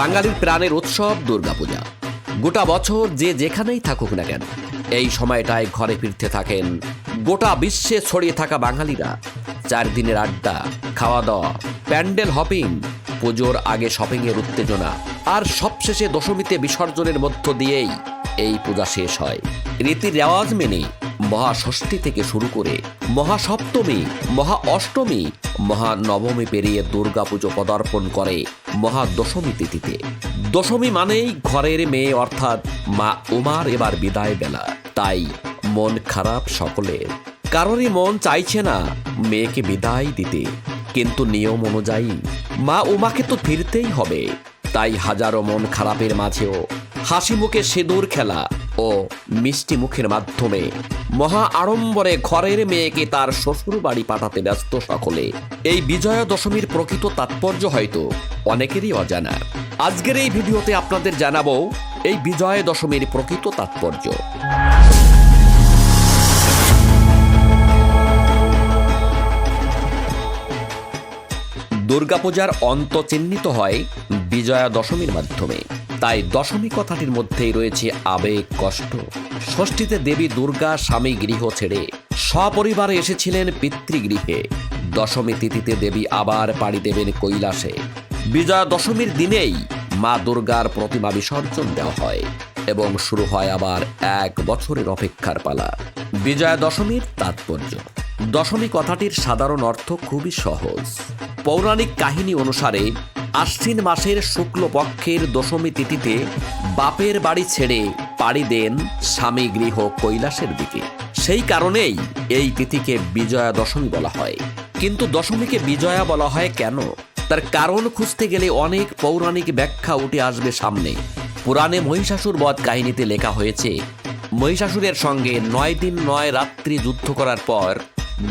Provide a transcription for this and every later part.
বাঙালির প্রাণের উৎসব দুর্গাপূজা। গোটা বছর যে যেখানেই থাকুক না কেন, এই সময়টায় ঘরে ফিরতে থাকেন গোটা বিশ্বে ছড়িয়ে থাকা বাঙালিরা। চার দিনের আড্ডা খাওয়া দাওয়া প্যান্ডেল হপিং, পুজোর আগে শপিংয়ের উত্তেজনা আর সবশেষে দশমীতে বিসর্জনের মধ্য দিয়েই এই পূজা শেষ হয়। রীতি রেওয়াজ মেনে মহাষষ্ঠী থেকে শুরু করে মহাসপ্তমী মহা অষ্টমী মহানবমী পেরিয়ে দুর্গাপুজো পদার্পণ করে মহাদশমী তিথিতে। দশমী মানেই ঘরের মেয়ে অর্থাৎ মা উমার এবার বিদায় বেলা তাই মন খারাপ সকলের। কারোরই মন চাইছে না মেয়েকে বিদায় দিতে। কিন্তু নিয়ম অনুযায়ী মা উমাকে তো ফিরতেই হবে। তাই হাজারো মন খারাপের মাঝেও হাসি মুখে সিঁদুর খেলা ও মিষ্টি মুখের মাধ্যমে মহা আড়ম্বরে ঘরের মেয়েকে তার শ্বশুর বাড়ি পাঠাতে ব্যস্ত সকলে। এই বিজয়া দশমীর প্রকৃত তাৎপর্য হয়তো অনেকেরই অজানা। আজকের এই ভিডিওতে আপনাদের জানাব এই বিজয়া দশমীর প্রকৃত তাৎপর্য। দুর্গাপূজার অন্ত চিহ্নিত হয় বিজয়া দশমীর মাধ্যমে। তাই দশমী কথাটির মধ্যেই রয়েছে আবেগ, কষ্ট। ষষ্ঠীতে দেবী দুর্গা স্বামী গৃহ ছেড়ে সপরিবারে এসেছিলেন পিতৃগৃহে। দশমী তিথিতে দেবী আবার পাড়ি দেবেন কৈলাসে। বিজয়া দশমীর দিনেই মা দুর্গার প্রতিমা বিসর্জন দেওয়া হয় এবং শুরু হয় আবার এক বছরের অপেক্ষার পালা। বিজয়া দশমীর তাৎপর্য। দশমী কথাটির সাধারণ অর্থ খুবই সহজ। পৌরাণিক কাহিনী অনুসারে আশ্বিন মাসের শুক্লপক্ষের দশমী তিথিতে বাপের বাড়ি ছেড়ে পাড়ি দেন স্বামী গৃহ কৈলাসের দিকে। সেই কারণেই এই তিথিকে বিজয়া দশমী বলা হয়। কিন্তু দশমীকে বিজয়া বলা হয় কেন? তার কারণ খুঁজতে গেলে অনেক পৌরাণিক ব্যাখ্যা উঠে আসবে সামনে। পুরাণে মহিষাসুর বধ কাহিনীতে লেখা হয়েছে, মহিষাসুরের সঙ্গে নয় দিন নয় রাত্রি যুদ্ধ করার পর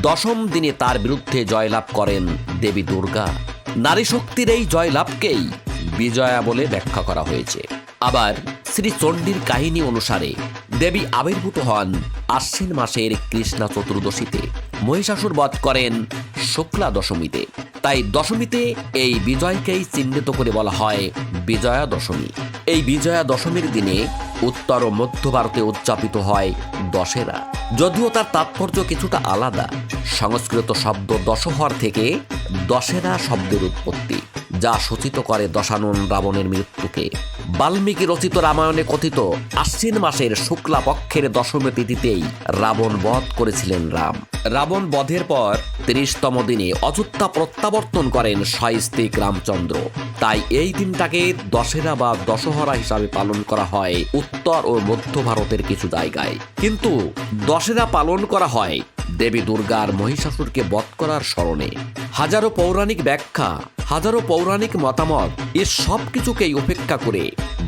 দশম দিনে তার বিরুদ্ধে জয়লাভ করেন দেবী দুর্গা। নারী শক্তির এই জয়লাভকেই বিজয়া বলে ব্যাখ্যা করা হয়েছে। আবার শ্রী চণ্ডীর কাহিনী অনুসারে দেবী আবির্ভূত হন আশ্বিন মাসের কৃষ্ণা চতুর্দশীতে। মহিষাসুর বধ করেন শুক্লা দশমীতে। তাই দশমীতে এই বিজয়কেই চিহ্নিত করে বলা হয় বিজয়া দশমী। এই বিজয়া দশমীর দিনে উত্তর ও মধ্য ভারতে উদযাপিত হয় দশেরা। যদিও তার তাৎপর্য কিছুটা আলাদা, সংস্কৃত শব্দ দশহর থেকে দশেরা শব্দের উৎপত্তি, যা সূচিত করে দশানন রাবণের মৃত্যুকে। বাল্মীকি রচিত রামায়ণে কথিত, আশ্বিন মাসের শুক্লা পক্ষের দশমী তিথিতেই রাবণ বধ করেছিলেন রাম। রাবণ বধের পর তিরিশতম দিনে অযোধ্যা প্রত্যাবর্তন করেন স্বস্তিক রামচন্দ্র। তাই এই দিনটাকে দশেরা বা দশহরা হিসাবে পালন করা হয় উত্তর ও মধ্য ভারতের কিছু জায়গায়। কিন্তু দশেরা পালন করা হয় দেবী দুর্গার মহিষাসুরকে বধ করার স্মরণে। হাজারো পৌরাণিক ব্যাখ্যা, হাজারো পৌরাণিক মতামত এ সব কিছুকেই উপেক্ষা করে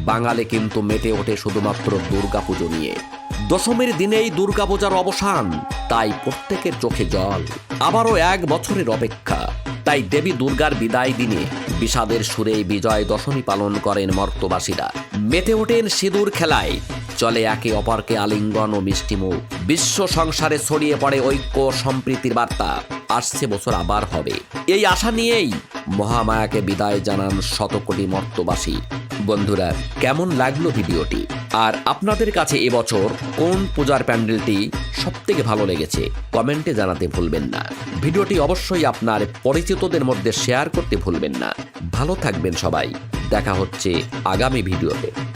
বাঙালি কিন্তু মেতে ওঠে শুধুমাত্র দুর্গাপুজো নিয়ে। দশমীর দিনেই দুর্গাপূজার অবসান, তাই প্রত্যেকের চোখে জল, আবারও এক বছরের অপেক্ষা। তাই দেবী দুর্গার বিদায় দিনে বিষাদের সুরে বিজয় দশমী পালন করেন মর্তবাসীরা। মেতে ওঠেন সিঁদুর খেলায় চলে একে অপরকে আলিঙ্গন ও মিষ্টিমুখ বিশ্ব সংসারে ছড়িয়ে পড়ে ঐক্য সম্প্রীতির বার্তা। আসছে বছর আবার হবে। এই আশা নিয়েই মহামায়াকে বিদায় জানান শতকোটি মর্তবাসী। বন্ধুরা, কেমন লাগল ভিডিওটি? আর আপনাদের কাছে এবছর কোন পূজার প্যান্ডেলটি সবথেকে ভালো লেগেছে, কমেন্টে জানাতে ভুলবেন না। ভিডিওটি অবশ্যই আপনার পরিচিতদের মধ্যে শেয়ার করতে ভুলবেন না। ভালো থাকবেন সবাই। দেখা হচ্ছে আগামী ভিডিওতে।